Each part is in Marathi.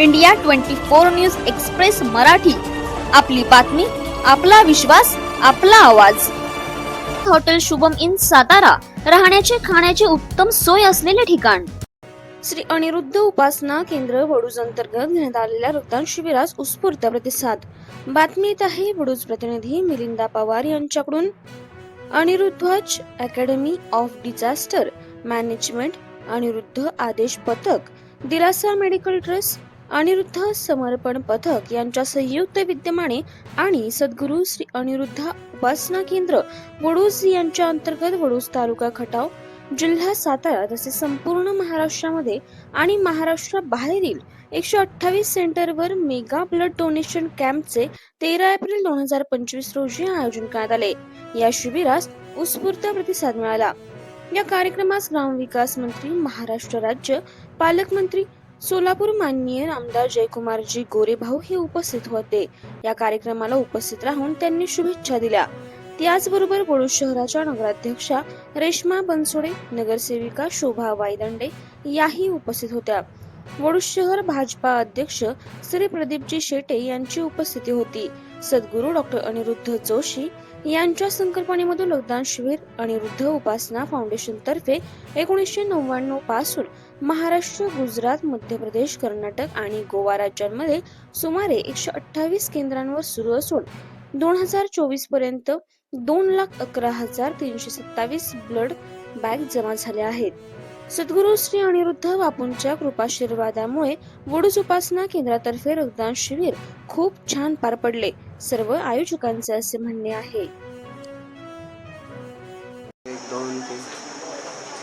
India twenty four news express Marathi. आपली बातमी आपला विश्वास आपला आवाज. हॉटेल शुभम इन सातारा राहण्याचे खाण्याचे उत्तम सोय असलेले ठिकाण. श्री अनिरुद्ध उपासना केंद्र वडूज अंतर्गत घेण्यात आलेल्या रक्तदान शिबिरास उत्स्फूर्त प्रतिसाद. बातमी येत आहे वडूज प्रतिनिधी मिलिंदा पवार यांच्याकडून. Aniruddha's academy of disaster management Aniruddha Aadesh Pathak दिलासा मेडिकल ट्रस्ट अनिरुद्ध समर्पण पथक यांच्या संयुक्त विद्यमाने आणि सद्गुरू श्री अनिरुद्ध उपासना केंद्र वडूज यांच्या अंतर्गत वडूज तालुका खटाव जिल्हा सातारा तसेच संपूर्ण महाराष्ट्रामध्ये आणि महाराष्ट्राबाहेरील एकशे अठ्ठावीस सेंटरवर मेगा ब्लड डोनेशन कॅम्पचे तेरा एप्रिल दोन हजार पंचवीस रोजी आयोजन करण्यात आले. या शिबिरास उत्स्फूर्त प्रतिसाद मिळाला. या कार्यक्रमास ग्रामविकास मंत्री महाराष्ट्र राज्य पालकमंत्री सोलापूर माननीय आमदार जयकुमारजी गोरेभाऊ हे उपस्थित होते. या कार्यक्रमाला उपस्थित राहून त्यांनी शुभेच्छा दिल्या. त्याचबरोबर बडू शहराच्या नगराध्यक्षा रेश्मा बनसोडे नगरसेविका शोभा वायदंडे याही उपस्थित होत्या. वडू शहर भाजपा अध्यक्ष श्री प्रदीपजी शेटे यांची उपस्थिती होती. सद्गुरू डॉक्टर अनिरुद्ध जोशी यांच्या संकल्पनेमधून रक्तदान शिबिर अनिरुद्ध उपासना फाउंडेशन तर्फे एकोणीसशे नव्याण्णवपासून महाराष्ट्र गुजरात मध्य प्रदेश कर्नाटक आणि गोवा राज्यांमध्ये सुमारे एकशे अठ्ठावीस केंद्रांवर सुरू असून दोन हजार चोवीसपर्यंत दोन लाख अकरा हजार तीनशे सत्तावीस ब्लड बॅग जमा झाल्या आहेत. सद्गुरू श्री अनिरुद्ध बापूंच्या कृपाशीर्वादामुळे वडूज उपासना केंद्रातर्फे रक्तदान शिबिर खूप छान पार पडले. सर्व आयोजकांचे असे म्हणणे आहे. एक दोन तीन.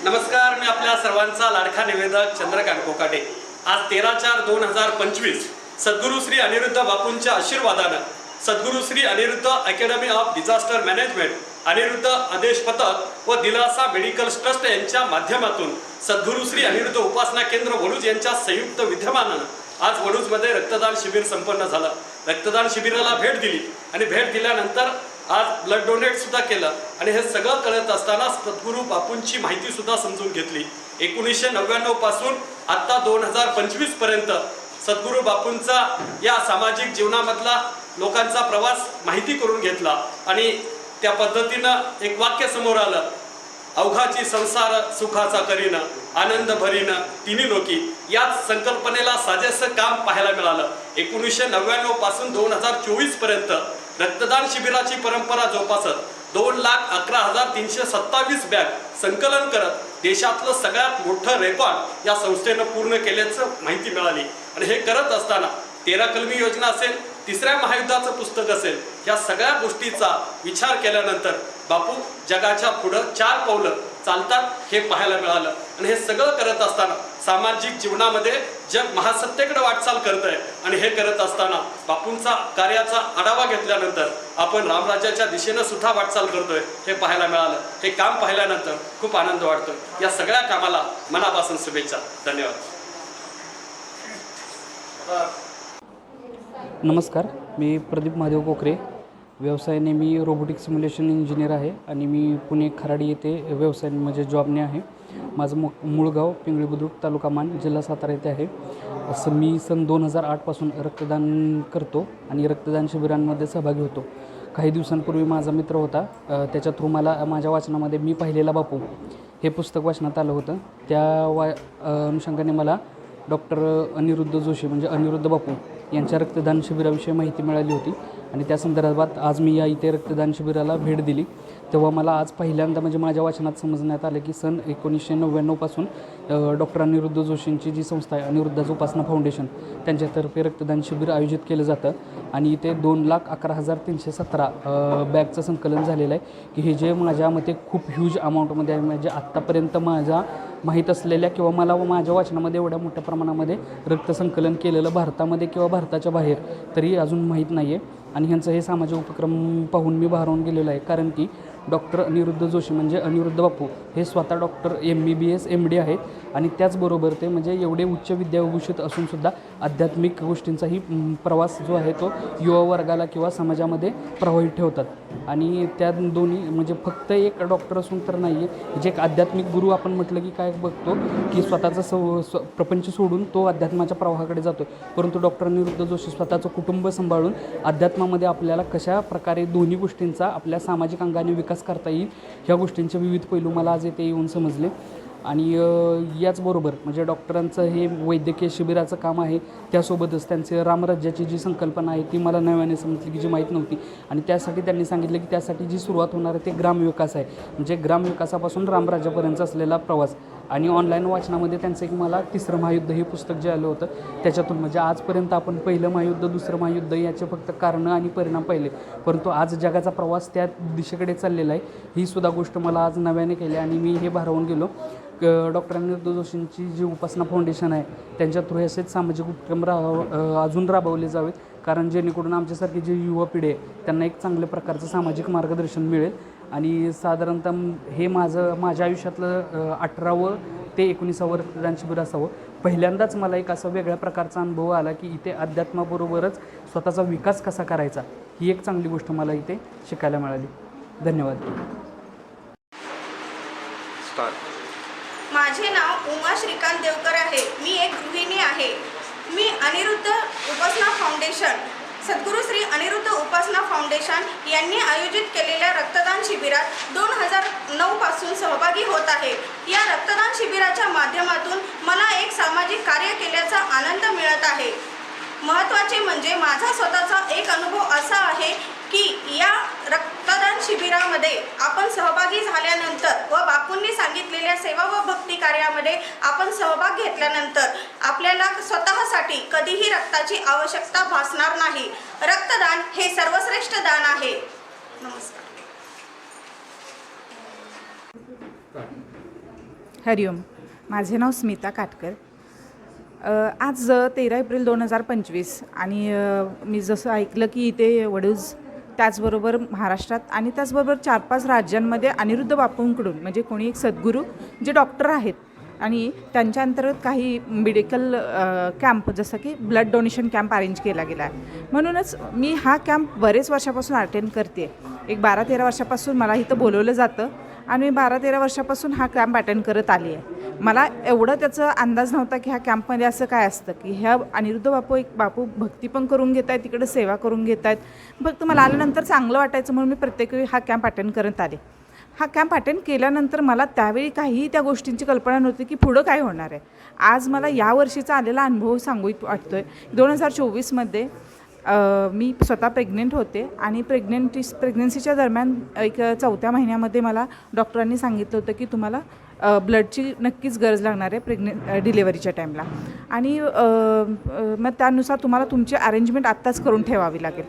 नमस्कार मी आपल्या सर्वांचा लाडका निवेदक चंद्रकांत कोकाटे. आज तेरा चार दोन हजार पंचवीस सद्गुरू श्री अनिरुद्ध बापूंच्या आशीर्वादानं Sadguru Shri Aniruddha academy of disaster management Aniruddha Aadesh Pathak व दिलासा मेडिकल ट्रस्ट यांच्या माध्यमातून सद्गुरू श्री अनिरुद्ध उपासना केंद्र वडूज यांच्या संयुक्त विद्यमानानं आज वडूजमध्ये रक्तदान शिबिर संपन्न झालं. रक्तदान शिबिराला भेट दिली आणि भेट दिल्यानंतर आज ब्लड डोनेट सुद्धा केलं आणि हे सगळं करत असताना सद्गुरू बापूंची माहिती सुद्धा समजून घेतली. एकोणीसशे नव्याण्णवपासून दोन हजार पंचवीसपर्यंत सद्गुरू बापूंचा या सामाजिक जीवनामधला लोकांचा प्रवास माहिती करून घेतला आणि त्या पद्धतीनं एक वाक्य समोर आलं. अवघाची संसार सुखाचा करीन आनंद भरीन तिन्ही लोकी. याच संकल्पनेला साजेसं काम पाहायला मिळालं. एकोणीसशे नव्याण्णवपासून दोन हजार चोवीसपर्यंत रक्तदान शिबिराची परंपरा जोपासत दोन लाख अकरा हजार तीनशे सत्तावीस बॅग संकलन करत देशातलं सगळ्यात मोठं रेकॉर्ड या संस्थेनं पूर्ण केल्याचं माहिती मिळाली. आणि हे करत असताना तेरा कलमी योजना असेल तिसऱ्या महायुद्धाचं पुस्तक असेल या सगळ्या गोष्टीचा विचार केल्यानंतर बापू जगाच्या पुढं चार पावलं चालतात हे पाहायला मिळालं. आणि हे सगळं करत असताना सामाजिक जीवनामध्ये जग महासत्तेकडे वाटचाल करत आहे आणि हे करत असताना बापूंचा कार्याचा आढावा घेतल्यानंतर आपण रामराज्याच्या दिशेनं सुद्धा वाटचाल करतोय हे पाहायला मिळालं. हे काम पाहिल्यानंतर खूप आनंद वाटतोय. या सगळ्या कामाला मनापासून शुभेच्छा. धन्यवाद. नमस्कार मी प्रदीप महादेव कोकरे व्यवसायाने मी रोबोटिक सिम्युलेशन इंजिनियर आहे आणि मी पुणे खराडी येथे व्यवसाय म्हणजे जॉबने आहे. माझं मु मूळ गाव पिंगळी बुद्रुक तालुका मान जिल्हा सातारा येथे आहे. असं मी सन दोन हजार आठपासून रक्तदान करतो आणि रक्तदान शिबिरांमध्ये सहभागी होतो. काही दिवसांपूर्वी माझा मित्र होता त्याच्या थ्रू मला माझ्या वाचनामध्ये मी पाहिलेला बापू. हे पुस्तक वाचनात आलं होतं. त्या वा अनुषंगाने मला डॉक्टर अनिरुद्ध जोशी म्हणजे अनिरुद्ध बापू यांच्या रक्तदान शिबिराविषयी माहिती मिळाली होती. आणि त्या संदर्भात आज मी या इथे रक्तदान शिबिराला भेट दिली. तेव्हा मला आज पहिल्यांदा म्हणजे माझ्या वाचनात समजण्यात आलं की सन एकोणीसशे नव्याण्णवपासून डॉक्टर अनिरुद्ध जोशींची जी संस्था आहे अनिरुद्धाच उपासना फाउंडेशन त्यांच्यातर्फे रक्तदान शिबिर आयोजित केलं जातं. आणि इथे दोन लाख अकरा हजार तीनशे सतरा बॅगचं संकलन झालेलं आहे की हे जे माझ्या मते खूप ह्यूज अमाऊंटमध्ये आहे म्हणजे आत्तापर्यंत माझ्या माहीत असलेल्या किंवा मला व माझ्या वाचनामध्ये एवढ्या मोठ्या प्रमाणामध्ये रक्तसंकलन केलेलं भारतामध्ये किंवा भारताच्या बाहेर तरी अजून माहीत नाही आहे आणि ह्यांचं हे सामाजिक उपक्रम पाहून मी भारावून गेलेलो आहे. कारण की डॉक्टर अनिरुद्ध जोशी म्हणजे अनिरुद्ध बापू हे स्वतः doctor M B B S M D आहेत. आणि त्याचबरोबर ते म्हणजे एवढे उच्च विद्याभूषित असूनसुद्धा आध्यात्मिक गोष्टींचाही प्रवास जो आहे तो युवा वर्गाला किंवा समाजामध्ये प्रभावित ठेवतात. आणि त्या दोन्ही म्हणजे फक्त एक डॉक्टर असून तर नाही आहे जे एक आध्यात्मिक गुरु आपण म्हटलं की काय बघतो की स्वतःचा सव स्व प्रपंच सोडून तो अध्यात्माच्या प्रवाहाकडे जातो परंतु डॉक्टर निरुद्ध जोशी स्वतःचं कुटुंब सांभाळून अध्यात्मामध्ये आपल्याला कशा प्रकारे दोन्ही गोष्टींचा आपल्या सामाजिक अंगाने विकास करता येईल ह्या गोष्टींचे विविध पैलू मला आज येथे येऊन समजले. आणि याचबरोबर म्हणजे डॉक्टरांचं हे वैद्यकीय शिबिराचं काम आहे त्यासोबतच त्यांचे रामराज्याची जी संकल्पना आहे ती मला नव्याने समजली की जी माहीत नव्हती. आणि त्यासाठी त्यांनी सांगितलं की त्यासाठी जी सुरुवात होणार आहे ते ग्रामविकास आहे. म्हणजे ग्रामविकासापासून रामराज्यापर्यंत असलेला प्रवास. आणि ऑनलाईन वाचनामध्ये त्यांचं एक मला तिसरं महायुद्ध हे पुस्तक जे आलं होतं त्याच्यातून म्हणजे आजपर्यंत आपण पहिलं महायुद्ध दुसरं महायुद्ध याचे फक्त कारणं आणि परिणाम पाहिले. परंतु आज जगाचा प्रवास त्या दिशेकडे चाललेला आहे ही सुद्धा गोष्ट मला आज नव्याने केली आणि मी हे भारावून गेलो. क- डॉक्टर अनिरुद्ध जोशींची जी उपासना फाउंडेशन आहे त्यांच्या थ्रू असेच सामाजिक उपक्रम राहाव अजून राबवले जावेत. कारण जेणेकरून आमच्यासारखी जी युवा पिढी आहे त्यांना एक चांगल्या प्रकारचं सामाजिक मार्गदर्शन मिळेल. आणि साधारणतः हे माझं माझ्या आयुष्यातलं अठरावं ते एकोणीसावं रक्तदान शिबिर असावं. पहिल्यांदाच मला एक असा वेगळ्या प्रकारचा अनुभव आला की इथे अध्यात्माबरोबरच स्वतःचा विकास कसा करायचा ही एक चांगली गोष्ट मला इथे शिकायला मिळाली. धन्यवाद. माझे नाव उमा श्रीकांत देवकर आहे. मी एक गृहिणी आहे. मी अनिरुद्ध उपासना फाउंडेशन. सद्गुरू श्री अनिरुद्ध उपासना फाउंडेशन यांनी आयोजित केलेल्या रक्तदान शिबिरात दोन हजार नऊ पासून सहभागी होत आहे. या रक्तदान शिबिराच्या माध्यमातून मला एक सामाजिक कार्य केल्याचा आनंद मिळत आहे. महत्त्वाचे म्हणजे माझा स्वतःचा एक अनुभव असा आहे की या शिबिरामध्ये आपण सहभागी झाल्यानंतर व बापूंनी सांगितलेल्या सेवा व भक्ती कार्यामध्ये आपण सहभाग घेतल्यानंतर आपल्याला स्वतःसाठी कधीही रक्ताची आवश्यकता भासणार नाही. रक्तदान हे सर्वश्रेष्ठ दान आहे. नमस्कार. हरिओम. माझे नाव स्मिता काटकर. आज तेरा एप्रिल दोन हजार पंचवीस आणि मी जसं ऐकलं की इथे वडूज त्याचबरोबर महाराष्ट्रात आणि त्याचबरोबर चार पाच राज्यांमध्ये अनिरुद्ध बापूंकडून म्हणजे कोणी एक सद्गुरू जे डॉक्टर आहेत आणि त्यांच्या अंतर्गत काही मेडिकल कॅम्प जसं की ब्लड डोनेशन कॅम्प अरेंज केला गेला आहे म्हणूनच मी हा कॅम्प बरेच वर्षापासून अटेंड करते एक बारा तेरा वर्षापासून मला इथं बोलवलं जातं. आणि मी बारा तेरा वर्षापासून हा कॅम्प अटेंड करत आली आहे. मला एवढं त्याचा अंदाज नव्हता की ह्या कॅम्पमध्ये असं काय असतं की ह्या अनिरुद्ध बापू एक बापू भक्ती पण करून घेत आहेत तिकडे सेवा करून घेत आहेत फक्त मला आल्यानंतर चांगलं वाटायचं म्हणून मी प्रत्येक वेळी हा कॅम्प अटेंड करत आले. हा कॅम्प अटेंड केल्यानंतर मला त्यावेळी काहीही त्या गोष्टींची कल्पना नव्हती की पुढं काय होणार आहे. आज मला या वर्षीचा आलेला अनुभव सांगू वाटतो आहे दोन हजार चोवीसमध्ये मी स्वतः प्रेग्नेंट होते आणि प्रेग्नेंटी प्रेग्नन्सीच्या दरम्यान एक चौथ्या महिन्यामध्ये मला डॉक्टरांनी सांगितलं होतं की तुम्हाला ब्लडची नक्कीच गरज लागणार आहे प्रेग्ने डिलेवरीच्या टाईमला आणि मग त्यानुसार तुम्हाला तुमची अरेंजमेंट आत्ताच करून ठेवावी लागेल.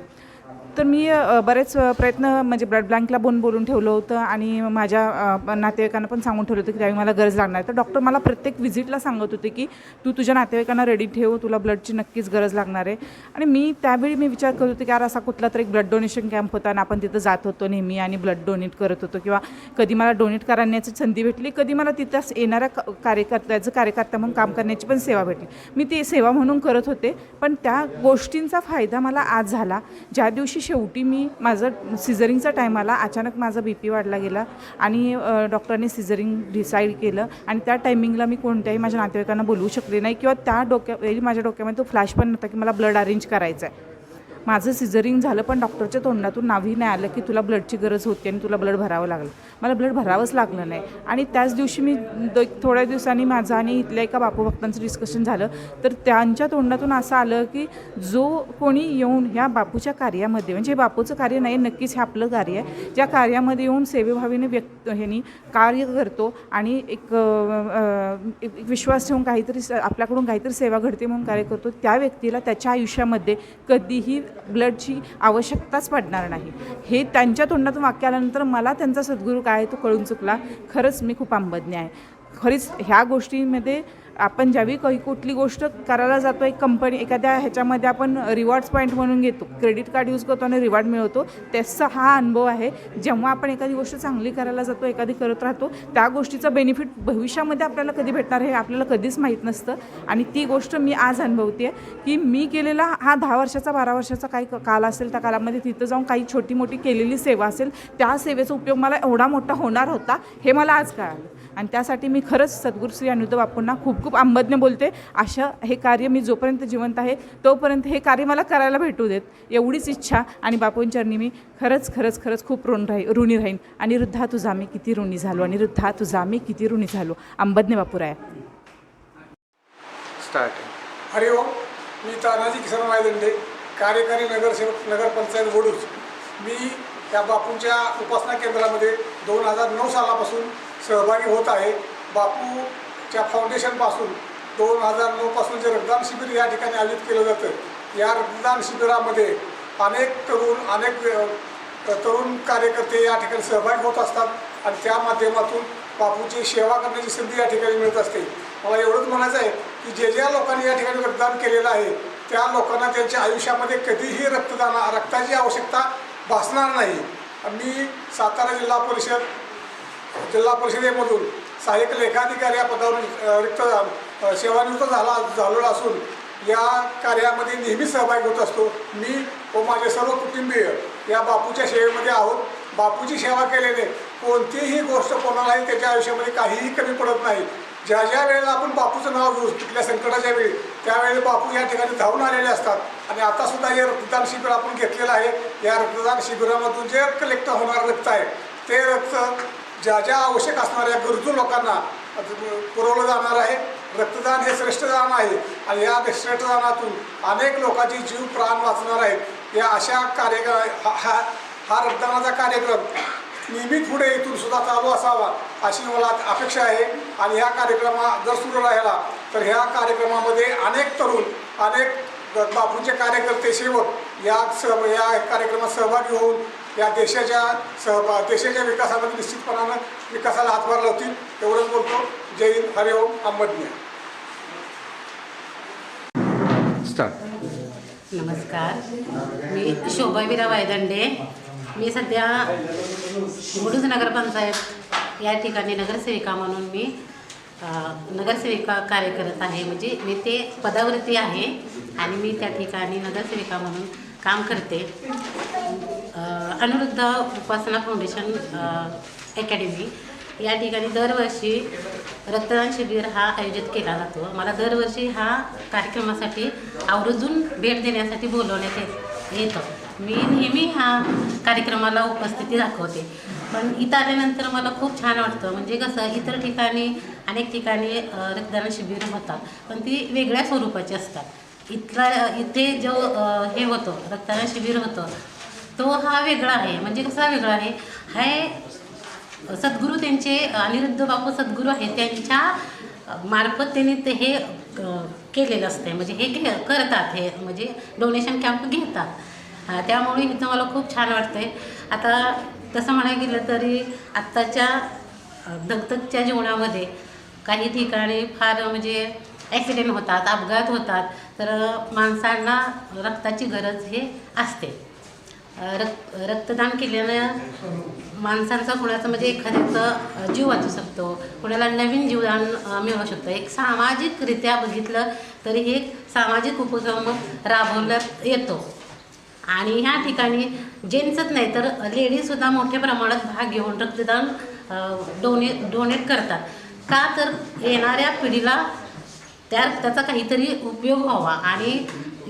तर मी बरेच प्रयत्न म्हणजे ब्लड ब्लँकला बोन बोलून ठेवलं होतं आणि माझ्या नातेवाईकांना पण सांगून ठेवलं होतं की त्यावेळी मला गरज लागणार तर डॉक्टर मला प्रत्येक व्हिजिटला सांगत होते की तू तुझ्या नातेवाईकांना रेडी ठेव तुला ब्लडची नक्कीच गरज लागणार आहे. आणि मी त्यावेळी मी विचार करत होते की यार असा कुठला तरी एक ब्लड डोनेशन कॅम्प होता आणि आपण तिथं जात होतो नेहमी आणि ब्लड डोनेट करत होतो किंवा कधी मला डोनेट करण्याची संधी भेटली कधी मला तिथं येणाऱ्या कार्यकर्त्याचं कार्यकर्ता म्हणून काम करण्याची पण सेवा भेटली. मी ती सेवा म्हणून करत होते पण त्या गोष्टींचा फायदा मला आज झाला. ज्या दिवशी शेवटी मी माझं सिझरिंगचा टाईम आला अचानक माझा बी पी वाढला गेला आणि डॉक्टरांनी सिझरिंग डिसाईड केलं आणि त्या टायमिंगला मी कोणत्याही माझ्या नातेवाईकांना बोलवू शकले नाही किंवा त्या डोक्या माझ्या डोक्यामध्ये तो फ्लॅश पण नव्हता की मला ब्लड अरेंज करायचं आहे माझं सिझरिंग झालं पण डॉक्टरच्या तोंडातून नावही नाही आलं की तुला ब्लडची गरज होती आणि तुला ब्लड भरावं लागलं. मला ब्लड भरावंच लागलं नाही. आणि त्याच दिवशी मी द थोड्या दिवसांनी माझं आणि इथल्या एका बापू भक्तांचं डिस्कशन झालं. तर त्यांच्या तोंडातून असं आलं की जो कोणी येऊन ह्या बापूच्या कार्यामध्ये म्हणजे हे बापूचं कार्य नाही नक्कीच हे आपलं कार्य आहे. ज्या कार्यामध्ये येऊन सेवेभावीने व्यक्त ह्यानी कार्य करतो आणि एक एक विश्वास ठेवून काहीतरी स- आपल्याकडून काहीतरी सेवा घडते म्हणून कार्य करतो त्या व्यक्तीला त्याच्या आयुष्यामध्ये कधीही ब्लडची आवश्यकताच पडणार नाही. हे त्यांच्या तोंडातून वाक्य आल्यानंतर मला त्यांचा सद्गुरू काय तो कळून चुकला. खरंच मी खूप आंबज्ञ आहे. खरीच ह्या गोष्टींमध्ये आपण ज्यावेळी काही कुठली गोष्ट करायला जातो एक कंपनी एखाद्या ह्याच्यामध्ये आपण रिवॉर्ड्स पॉईंट म्हणून घेतो. क्रेडिट कार्ड यूज करतो आणि रिवॉर्ड मिळवतो. त्याचा हा अनुभव आहे जेव्हा आपण एखादी गोष्ट चांगली करायला जातो एखादी करत राहतो त्या गोष्टीचं बेनिफिट भविष्यामध्ये आपल्याला कधी भेटणार हे आपल्याला कधीच माहीत नसतं. आणि ती गोष्ट मी आज अनुभवते की मी केलेला हा दहा वर्षाचा बारा वर्षाचा काही क- काल असेल त्या कालामध्ये तिथं जाऊन काही छोटी मोठी केलेली सेवा असेल त्या सेवेचा उपयोग मला एवढा मोठा होणार होता हे मला आज कळालं. आणि त्यासाठी मी खरंच सद्गुरू श्री अनिरुद्ध बापूंना खूप खूप आंबज्ञ बोलते. अशा हे कार्य मी जोपर्यंत जिवंत आहे तोपर्यंत हे कार्य मला करायला भेटू देत. एवढीच इच्छा आणि बापूंचरणी मी खरंच खरंच खरंच खूप ऋण राही ऋणी राहीन. आणि वृद्धा तुझा मी किती ऋणी झालो? आणि वृद्धा तुझा मी किती ऋणी झालो? आंबज्ञ बापूराया. स्टार्ट हरिओम मी तानाजी किसन मायदंडे कार्यकारी नगरसेवक नगरपंचायत वडूज मी या बापूंच्या उपासना केंद्रामध्ये दोन हजार नऊ सालापासून सहभागी होत आहे. बापूच्या फाउंडेशनपासून दोन हजार नऊपासून जे रक्तदान शिबिर या ठिकाणी आयोजित केलं जातं या रक्तदान शिबिरामध्ये अनेक तरुण अनेक तरुण कार्यकर्ते या ठिकाणी सहभागी होत असतात आणि त्या माध्यमातून बापूची सेवा करण्याची संधी या ठिकाणी मिळत असते. मला एवढंच म्हणायचं आहे की जे ज्या लोकांनी या ठिकाणी रक्तदान केलेलं आहे त्या लोकांना त्यांच्या आयुष्यामध्ये कधीही रक्तदान रक्ताची आवश्यकता भासणार नाही. मी सातारा जिल्हा परिषद जिल्हा परिषदेमधून सहाय्यक लेखाधिकारी या पदावर रिक्त सेवानिवृत्त झाला झालेला असून या कार्यामध्ये नेहमी सहभागी होत असतो. मी व माझे सर्व कुटुंबीय या बापूच्या सेवेमध्ये आहोत. बापूची सेवा केल्याने कोणतीही गोष्ट कोणालाही त्याच्या आयुष्यामध्ये काहीही कमी पडत नाही. ज्या ज्या वेळेला आपण बापूचं नाव घेऊ कुठल्या संकटाच्या वेळी त्यावेळी बापू या ठिकाणी धावून आलेले असतात. आणि आता सुद्धा हे रक्तदान शिबिर आपण घेतलेलं आहे. या रक्तदान शिबिरामधून जे कलेक्ट होणारं रक्त आहे ते रक्त ज्या ज्या आवश्यक असणाऱ्या गरजू लोकांना पुरवलं जाणार आहे रक्तदान हे श्रेष्ठ दान आहे आणि या श्रेष्ठ दानातून अनेक लोकांची जीव प्राण वाचणार आहेत. या अशा कार्यक्रम हा हा हा रक्तदानाचा कार्यक्रम नेहमी पुढे इथून सुद्धा चालू असावा अशी मला अपेक्षा आहे. आणि ह्या कार्यक्रमा जर सुरू राहिला तर ह्या कार्यक्रमामध्ये अनेक तरुण अनेक बापूंचे कार्यकर्ते सेवक या सह या कार्यक्रमात सहभागी होऊन या देशाच्या सहभा देशाच्या विकासामध्ये निश्चितपणानं विकासाला हातभार लावतील एवढंच बोलतो. जय हिंद हरिओम अंबज्ञ नमस्कार. मी शोभा विरा वायदंडे. मी सध्या मुडूज नगरपंचायत या ठिकाणी नगरसेविका म्हणून मी नगरसेविका कार्य करत आहे. म्हणजे मी ते पदावरती आहे आणि मी त्या ठिकाणी नगरसेविका म्हणून काम करते. अनिरुद्ध उपासना फाउंडेशन अकॅडमी या ठिकाणी दरवर्षी रक्तदान शिबिर हा आयोजित केला जातो. मला दरवर्षी हा कार्यक्रमासाठी आवर्जून भेट देण्यासाठी बोलवण्यात येत येतं. मी नेहमी हा कार्यक्रमाला उपस्थिती दाखवते. पण इथं आल्यानंतर मला खूप छान वाटतं. म्हणजे कसं इतर ठिकाणी अनेक ठिकाणी रक्तदान शिबिर होतात. पण ती वेगळ्या स्वरूपाची असतात. इथला इथे जो हे होतं रक्तदान शिबिर होतं तो हा वेगळा आहे. म्हणजे कसा वेगळा आहे? हा सद्गुरू त्यांचे अनिरुद्ध बापू सद्गुरू आहे त्यांच्या मार्फत त्यांनी ते हे केलेलं असते म्हणजे हे घे करतात हे म्हणजे डोनेशन कॅम्प घेतात. त्यामुळे इथं मला खूप छान वाटतंय. आता तसं म्हणायला गेलं तरी आत्ताच्या धगधगच्या दगदगच्या जीवनामध्ये काही ठिकाणी फार म्हणजे ॲक्सिडेंट होतात अपघात होतात. तर माणसांना रक्ताची गरज हे असते. रक्त रक्तदान केल्यानं माणसांचा कुणाचं म्हणजे एखाद्याचं जीव वाचू शकतो. कुणाला नवीन जीवदान मिळू शकतं. एक सामाजिकरित्या बघितलं तरी हे एक सामाजिक उपक्रम राबवण्यात येतो. आणि ह्या ठिकाणी जेंट्सच नाही तर लेडीजसुद्धा मोठ्या प्रमाणात भाग घेऊन रक्तदान डोने डोनेट करतात. का तर येणाऱ्या पिढीला त्या रक्ताचा काहीतरी उपयोग व्हावा. आणि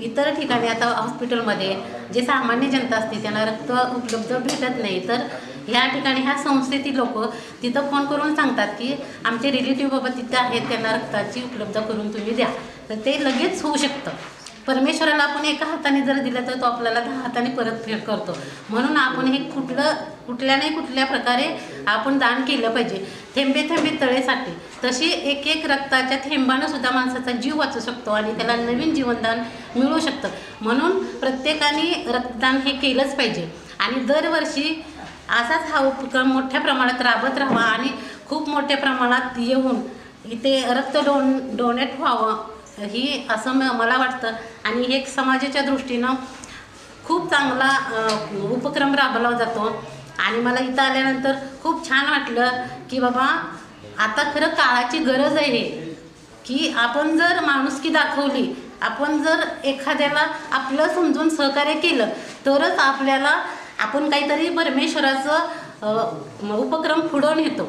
इतर ठिकाणी आता हॉस्पिटलमध्ये जे सामान्य जनता असते त्यांना रक्त उपलब्ध भेटत नाही. तर ह्या ठिकाणी ह्या संस्थेतील लोक तिथं फोन करून सांगतात की आमचे रिलेटिव्ह बाबा तिथं आहेत त्यांना रक्ताची उपलब्ध करून तुम्ही द्या. तर ते लगेच होऊ शकतं. परमेश्वराला आपण एका हाताने जर दिलं तर तो आपल्याला दहा हाताने परतफेड करतो. म्हणून आपण हे कुठलं कुठल्या नाही कुठल्या प्रकारे आपण दान केलं पाहिजे. थेंबे थेंबे तळेसाठी. तशी एक एक रक्ताच्या थेंबानं सुद्धा माणसाचा जीव वाचू शकतो आणि त्याला नवीन जीवनदान मिळू शकतं. म्हणून प्रत्येकाने रक्तदान हे केलंच पाहिजे. आणि दरवर्षी असाच हा उपक्रम मोठ्या प्रमाणात राबत राहावा आणि खूप मोठ्या प्रमाणात येऊन इथे रक्त डोन डोनेट व्हावं. ही असं म- मला वाटतं. आणि हे एक समाजाच्या दृष्टीनं खूप चांगला उपक्रम राबवला जातो. आणि मला इथं आल्यानंतर खूप छान वाटलं की बाबा आता खरं काळाची गरज आहे की आपण जर माणुसकी दाखवली आपण जर एखाद्याला आपलं समजून सहकार्य केलं तरच आपल्याला आपण काहीतरी परमेश्वराचं उपक्रम पुढं नेतो.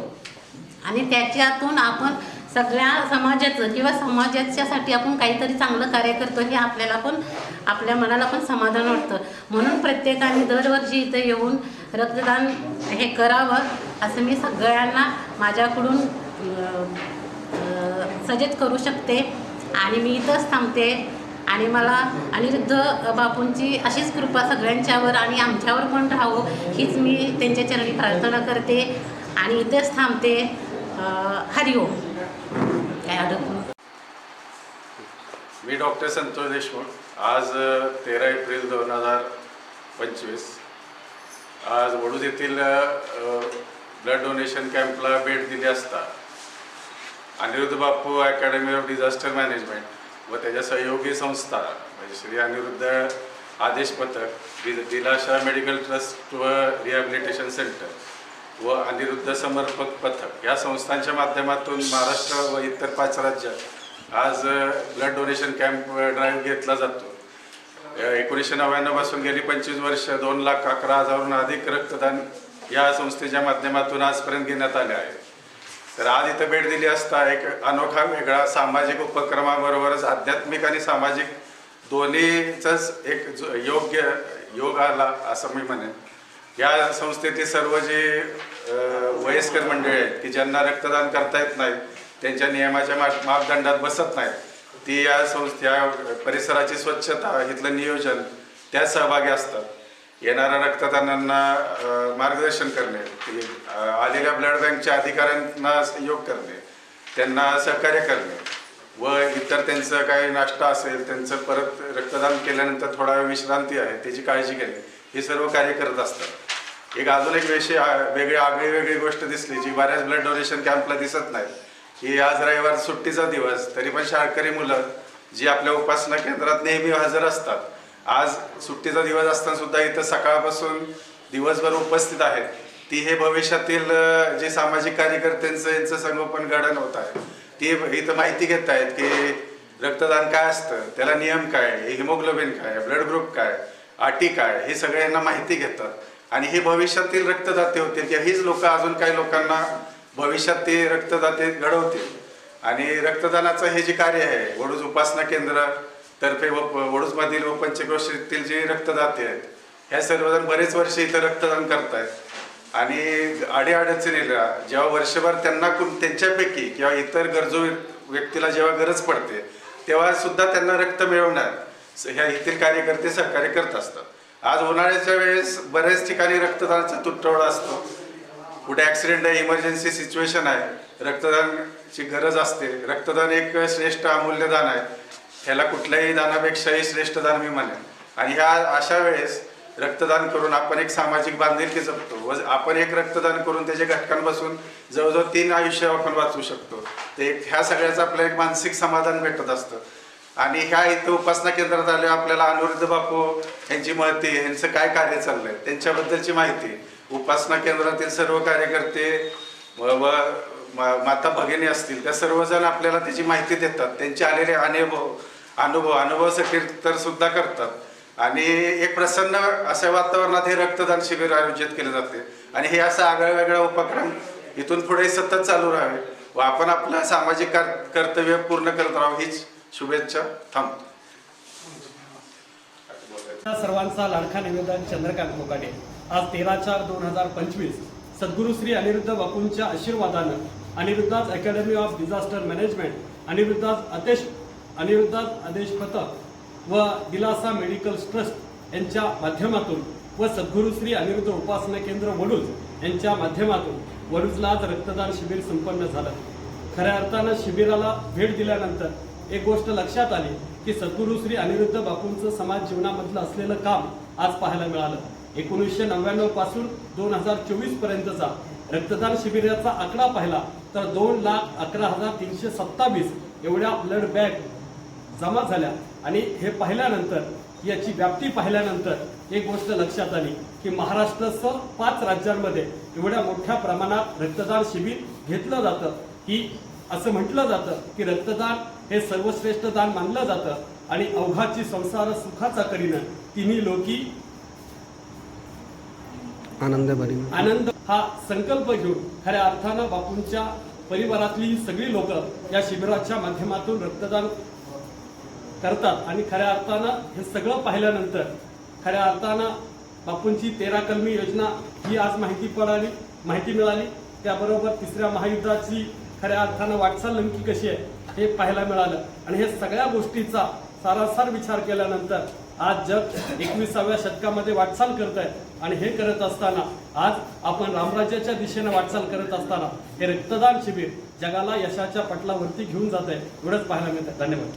आणि त्याच्यातून आपण सगळ्या समाजाचं किंवा समाजाच्यासाठी आपण काहीतरी चांगलं कार्य करतो हे आपल्याला पण आपल्या मनाला पण समाधान वाटतं. म्हणून प्रत्येकाने दरवर्षी इथं येऊन रक्तदान हे करावं असं मी सगळ्यांना माझ्याकडून सजेस्ट करू शकते. आणि मी इथंच थांबते. आणि मला अनिरुद्ध बापूंची अशीच कृपा सगळ्यांच्यावर आणि आमच्यावर पण राहावं हीच मी त्यांच्या चरणी प्रार्थना करते. आणि इथेच थांबते. हरिओम. काय मी डॉक्टर संतोष देशमुख. आज तेरा एप्रिल दोन हजार पंचवीस. आज वडूज येथील ब्लड डोनेशन कॅम्पला भेट दिली असता. Aniruddha Bapu academy of disaster management व त्याच्या सहयोगी संस्था म्हणजे श्री अनिरुद्ध आदेश पथक दिलाशा मेडिकल ट्रस्ट व रिहॅबिलिटेशन सेंटर. व अनिरुद्ध समर्पक पथक. या संस्थांच्या माध्यमातून महाराष्ट्र व इतर पाच राज्यात आज ब्लड डोनेशन कॅम्प ड्राईव्ह घेतला जातो. एकोणीसशे नव्याण्णवपासून गेली पंचवीस वर्ष दोन लाख अकरा हजारहून अधिक रक्तदान या संस्थेच्या माध्यमातून आजपर्यंत घेण्यात आले आहे. तर आज इथं भेट दिली असता एक अनोखा वेगळा सामाजिक उपक्रमाबरोबरच आध्यात्मिक आणि सामाजिक दोन्हीचंच एक योग्य योग आला असं मी म्हणेन. या संस्थेतील सर्व जे वयस्कर मंडळी आहेत की ज्यांना रक्तदान करता येत नाही त्यांच्या नियमाच्या मा- मापदंडात बसत नाहीत ती या संस्थे या परिसराची स्वच्छता इथलं नियोजन त्यात सहभागी असतात. येणाऱ्या रक्तदानांना मार्गदर्शन करणे आलेल्या ब्लड बँकच्या अधिकाऱ्यांना सहयोग करणे त्यांना सहकार्य करणे व इतर त्यांचं काही नाश्ता असेल त्यांचं परत रक्तदान केल्यानंतर थोडा वेळ विश्रांती आहे त्याची काळजी घेणे हे सर्व कार्य करत असतात. एक अजून एक विषय वेगळी आगळी वेगळी गोष्ट दिसली जी बऱ्याच ब्लड डोनेशन कॅम्पला दिसत नाही. की आज रविवार सुट्टीचा दिवस तरी पण शाळकरी मुलं जी आपल्या उपासना केंद्रात नेहमी हजर असतात. आज सुट्टीचा दिवस असताना सुद्धा इथं सकाळपासून दिवसभर उपस्थित आहेत. ती हे भविष्यातील जे सामाजिक कार्यकर्त्यांचं यांचं संगोपन घडण होत आहे. ती इथं माहिती घेत आहेत की रक्तदान काय असतं त्याला नियम काय हिमोग्लोबिन काय ब्लड ग्रुप काय अटी काय हे सगळ्यांना माहिती घेतात. आणि हे भविष्यातील रक्तदाते होतील किंवा हीच लोक अजून काही लोकांना भविष्यात ते रक्तदाते घडवतील. आणि रक्तदानाचं हे जे कार्य आहे वडूज उपासना केंद्र तर्फे व वडूजमधील व पंचक्रोशीतील जे रक्तदाते आहेत ह्या सर्वजण बरेच वर्ष इथं रक्तदान करतायत. आणि अडीअडचणीला जेव्हा वर्षभर त्यांना कोण त्यांच्यापैकी किंवा इतर गरजू व्यक्तीला जेव्हा गरज पडते तेव्हा सुद्धा त्यांना रक्त मिळवण्यात ह्या येथील कार्यकर्ते सहकार्य करत असतात. आज उन्हाळ्याच्या वेळेस बऱ्याच ठिकाणी रक्तदानाचा तुटवडा असतो. कुठे ॲक्सिडेंट आहे इमर्जन्सी सिच्युएशन आहे रक्तदानची गरज असते. रक्तदान एक श्रेष्ठ अमूल्य दान आहे. ह्याला कुठल्याही दानापेक्षाही श्रेष्ठ दान मी म्हणेन. आणि ह्या अशा वेळेस रक्तदान करून आपण एक सामाजिक बांधिलकी जपतो. व आपण एक रक्तदान करून त्याच्या घटकांपासून जवळजवळ तीन आयुष्य आपण वाचवू शकतो. ते ह्या सगळ्याचं आपलं एक मानसिक समाधान भेटत असतं. आणि ह्या इथं उपासना केंद्रात आले आपल्याला अनुरुद्ध बापू यांची महती यांचं काय कार्य चाललंय त्यांच्याबद्दलची माहिती. उपासना केंद्रातील सर्व कार्यकर्ते व माता भगिनी असतील त्या सर्वजण आपल्याला त्याची माहिती देतात. त्यांचे आलेले अनुभव अनुभव अनुभव सखीर तर सुद्धा करतात. आणि एक प्रसन्न अशा वातावरणात हे रक्तदान शिबिर आयोजित केले जाते. आणि हे असं आगळा वेगळा उपक्रम इथून पुढे सतत चालू राहावे व आपण आपलं सामाजिक कर्तव्य पूर्ण करत राहू हीच शुभेच्छा. थांबतो सर्वांचा लाडका निवेदन चंद्रकांत कोकाटे आज तेरा चार दोन हजार पंचवीस सद्गुरू श्री अनिरुद्ध बापूंच्या आशीर्वादानं Aniruddha's academy of disaster management Aniruddha's Aadesh Aniruddha's Aadesh पथक व दिलासा मेडिकल ट्रस्ट यांच्या माध्यमातून व सद्गुरू श्री अनिरुद्ध उपासना केंद्र वडूज यांच्या माध्यमातून वडूजला आज रक्तदान शिबिर संपन्न झालं. खऱ्या अर्थानं शिबिराला भेट दिल्यानंतर एक गोष्ट लक्षात आली की सद्गुरू श्री अनिरुद्ध बापूंचं समाज जीवनामधलं असलेलं काम आज पाहायला मिळालं. एकोणीसशे नव्याण्णवपासून दोन हजार चोवीस पर्यंतचा रक्तदान शिबिराचा आकडा पाहिला तर दोन लाख अकरा हजार तीनशे सत्तावीस एवढ्या ब्लड बॅग जमा झाल्या. आणि हे पाहिल्यानंतर याची व्याप्ती पाहिल्यानंतर एक गोष्ट लक्षात आली की महाराष्ट्रासह पाच राज्यांमध्ये एवढ्या मोठ्या प्रमाणात रक्तदान शिबिर घेतलं जातं. की असं म्हटलं जातं की रक्तदान हे सर्वश्रेष्ठ दान मानलं जातं. आणि अवघाची संसार सुखाचा करीनं तिन्ही लोकी आनंद आनंद हा संकल्प घेऊन खऱ्या अर्थानं बापूंच्या परिवारातली सगळी लोक या शिबिराच्या माध्यमातून रक्तदान करतात. आणि खऱ्या अर्थानं हे सगळं पाहिल्यानंतर खऱ्या अर्थानं बापूंची तेरा कलमी योजना ही आज माहिती पडाली माहिती मिळाली. त्याबरोबर तिसऱ्या महायुद्धाची खऱ्या अर्थानं वाटचाल नेमकी कशी आहे? हे पाहायला मिळालं. आणि हे सगळ्या गोष्टीचा सारासार विचार केल्यानंतर आज जग एकविसाव्या शतकामध्ये वाटचाल करत आहे आणि हे करत असताना आज आपण रामराज्याच्या दिशेने वाटचाल करत असताना हे रक्तदान शिबिर जगाला यशाच्या पटलावरती घेऊन जात आहे एवढंच पाहायला मिळतं धन्यवाद.